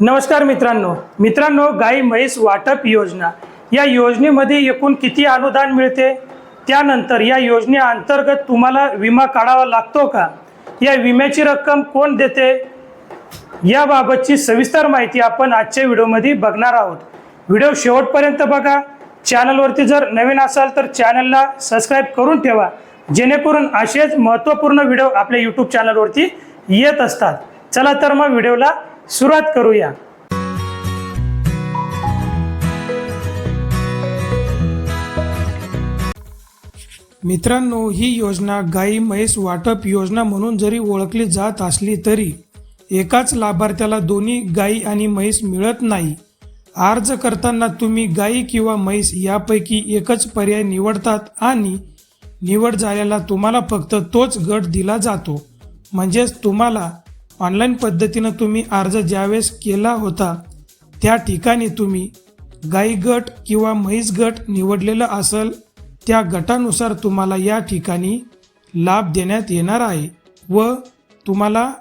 नमस्कार मित्रांनो. मित्रांनो गाई म्हैस वाटप योजना. या योजनेमध्ये एकूण किती अनुदान मिळते? त्यानंतर या योजनेअंतर्गत तुम्हाला विमा काढावा लागतो का? या विम्याची रक्कम कोण देते? याबाबतची सविस्तर माहिती आपण आजच्या व्हिडिओमध्ये बघणार आहोत. व्हिडिओ शेवटपर्यंत बघा. चॅनलवरती जर नवीन असाल तर चॅनलला सबस्क्राईब करून ठेवा. जेणेकरून असेच महत्त्वपूर्ण व्हिडिओ आपल्या यूट्यूब चॅनलवरती येत असतात. चला तर मग व्हिडिओला सुरुवात करूया. मित्रांनो ही योजना गाई म्हैस वाटप योजना म्हणून जरी ओळखली जात असली तरी एकाच लाभार्थ्याला दोन्ही गाई आणि म्हैस मिळत नाही. अर्ज करताना तुम्ही गाई किंवा म्हैस यापैकी एकच पर्याय निवडतात आणि निवड झालेला तुम्हाला फक्त तोच गट दिला जातो. म्हणजेच तुम्हाला ऑनलाईन पद्धतीनं तुम्ही अर्ज ज्यावेळेस केला होता त्या ठिकाणी तुम्ही गाई गट किंवा म्हैस गट निवडलेलं असेल त्या गटानुसार तुम्हाला या ठिकाणी लाभ देण्यात येणार आहे व तुम्हाला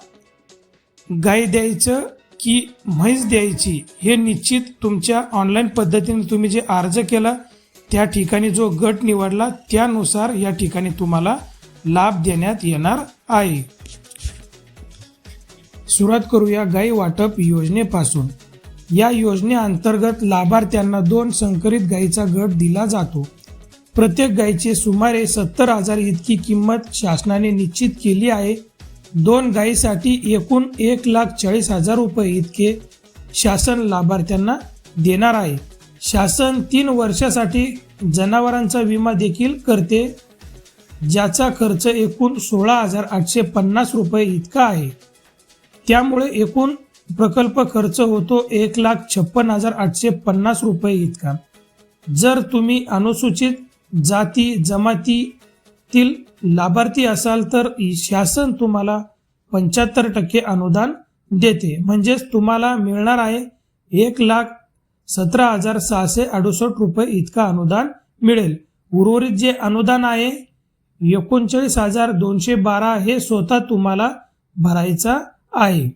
गाय द्यायचं की म्हैस द्यायची हे निश्चित तुमच्या ऑनलाईन पद्धतीने तुम्ही जे अर्ज केला त्या ठिकाणी जो गट निवडला त्यानुसार या ठिकाणी तुम्हाला लाभ देण्यात येणार आहे. सुरुवात करूया गाई वाटप योजनेपासून. या योजनेअंतर्गत लाभार्थ्यांना दोन संकरित गायीचा गट दिला जातो. प्रत्येक गायीचे सुमारे सत्तर हजार इतकी किंमत शासनाने निश्चित केली आहे. दोन गायीसाठी एकूण एक लाख चाळीस हजार रुपये इतके शासन लाभार्थ्यांना देणार आहे. शासन तीन वर्षासाठी जनावरांचा विमा देखील करते ज्याचा खर्च एकूण सोळा हजार आठशे पन्नास रुपये इतका आहे. त्यामुळे एकूण प्रकल्प खर्च होतो एक लाख छप्पन हजार आठशे पन्नास रुपये इतका. जर तुम्ही अनुसूचित जाती जमातीतील लाभार्थी असाल तर शासन तुम्हाला पंच्याहत्तर टक्के अनुदान देते. म्हणजेच तुम्हाला मिळणार आहे एक लाख सतरा हजार सहाशे अडुसष्ट रुपये इतका अनुदान मिळेल. उर्वरित जे अनुदान आहे एकोणचाळीस हजार दोनशे बारा हे स्वतः तुम्हाला भरायचा आहे.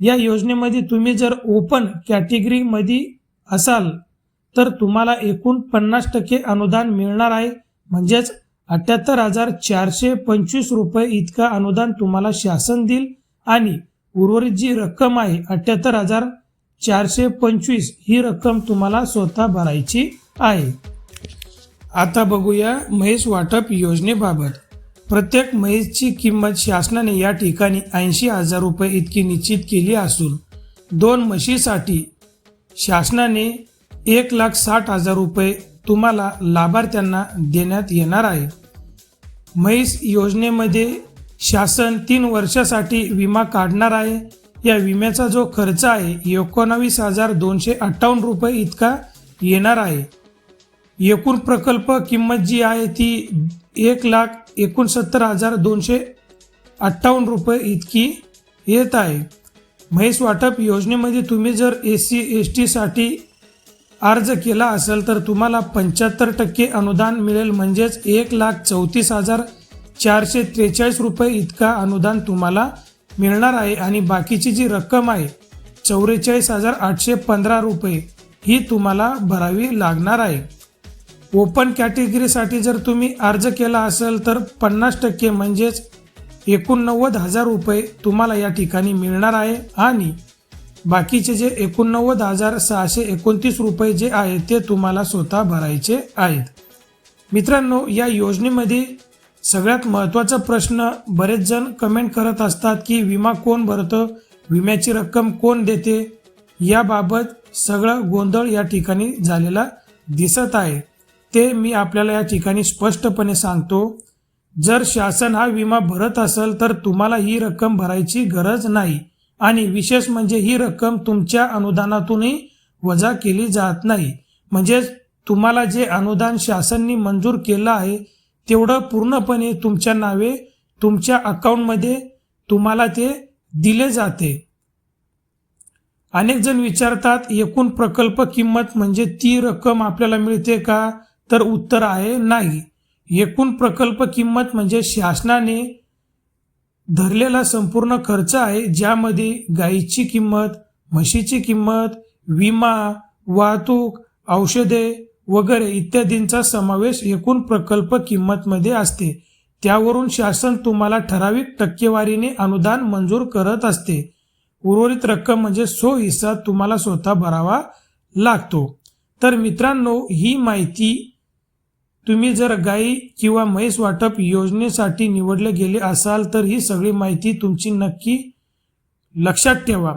या योजनेमध्ये तुम्ही जर ओपन कॅटेगरीमध्ये असाल तर तुम्हाला एकूण पन्नास टक्के अनुदान मिळणार आहे. म्हणजेच अठ्याहत्तर हजार चारशे पंचवीस रुपये इतकं अनुदान तुम्हाला शासन देईल. आणि उर्वरित जी रक्कम आहे अठ्याहत्तर हजार चारशे पंचवीस ही रक्कम तुम्हाला स्वतः भरायची आहे. आता बघूया महेश वाटप योजनेबाबत. प्रत्येक म्हैसची किंमत शासनाने या ठिकाणी ऐंशी हजार रुपये इतकी निश्चित केली असून दोन म्हशीसाठी शासनाने एक लाख साठ हजार रुपये तुम्हाला लाभार्थ्यांना देण्यात येणार आहे. म्हैस योजनेमध्ये शासन तीन वर्षासाठी विमा काढणार आहे. या विम्याचा जो खर्च आहे एकोणावीस हजार दोनशे अठ्ठावन्न रुपये इतका येणार आहे. एकूण प्रकल्प किंमत जी आहे ती एक लाख एकोणसत्तर हजार दोनशे अठ्ठावन्न रुपये इतकी येत आहे. म्हैस वाटप योजनेमध्ये तुम्ही जर एस सी एस टीसाठी अर्ज केला असेल तर तुम्हाला पंच्याहत्तर टक्के अनुदान मिळेल. म्हणजेच एक लाख चौतीस हजार चारशे त्रेचाळीस रुपये इतका अनुदान तुम्हाला मिळणार आहे. आणि बाकीची जी रक्कम आहे चौवेचाळीस हजार आठशे पंधरा रुपये ही तुम्हाला भरावी लागणार आहे. ओपन कॅटेगरीसाठी जर तुम्ही अर्ज केला असेल तर पन्नास टक्के म्हणजेच एकोणनव्वद हजार रुपये तुम्हाला या ठिकाणी मिळणार आहे. आणि बाकीचे जे एकोणनव्वद हजार सहाशे एकोणतीस रुपये जे आहे ते तुम्हाला स्वतः भरायचे आहेत. मित्रांनो या योजनेमध्ये सगळ्यात महत्त्वाचा प्रश्न बरेच जण कमेंट करत असतात की विमा कोण भरतं विम्याची रक्कम कोण देते याबाबत सगळं गोंधळ या ठिकाणी झालेला दिसत आहे. ते मी आपल्याला या ठिकाणी स्पष्टपणे सांगतो जर शासन हा विमा भरत असेल तर तुम्हाला ही रक्कम भरायची गरज नाही आणि विशेष म्हणजे ही रक्कम तुमच्या अनुदानातूनही वजा केली जात नाही. म्हणजेच तुम्हाला जे अनुदान शासननी मंजूर केलं आहे तेवढं पूर्णपणे तुमच्या नावे तुमच्या अकाउंटमध्ये तुम्हाला ते दिले जाते. अनेक जण विचारतात एकूण प्रकल्प किंमत म्हणजे ती रक्कम आपल्याला मिळते का? तर उत्तर आहे नाही. एकूण प्रकल्प किंमत म्हणजे शासनाने धरलेला संपूर्ण खर्च आहे ज्यामध्ये गायीची किंमत म्हशीची किंमत विमा वाहतूक औषधे वगैरे इत्यादींचा समावेश एकूण प्रकल्प किंमतमध्ये असते. त्यावरून शासन तुम्हाला ठराविक टक्केवारीने अनुदान मंजूर करत असते. उर्वरित रक्कम म्हणजे सो हिस्सा तुम्हाला स्वतः भरावा लागतो. तर मित्रांनो ही माहिती तुम्ही जर गाई किंवा म्हैस वाटप योजनेसाठी निवडले गेले असाल तर ही सगळी माहिती तुमची नक्की लक्षात ठेवा.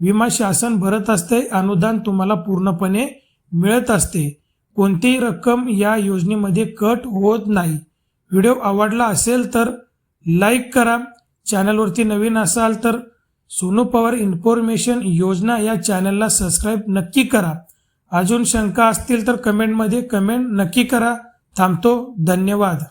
विमा शासन भरत असते अनुदान तुम्हाला पूर्णपणे मिळत असते. कोणतीही रक्कम या योजनेमध्ये कट होत नाही. व्हिडिओ आवडला असेल तर लाईक करा. चॅनलवरती नवीन असाल तर सोनू पवार इन्फॉर्मेशन योजना या चॅनलला सबस्क्राईब नक्की करा. अजून शंका असतील तर कमेंटमध्ये कमेंट नक्की करा. थांबतो. धन्यवाद.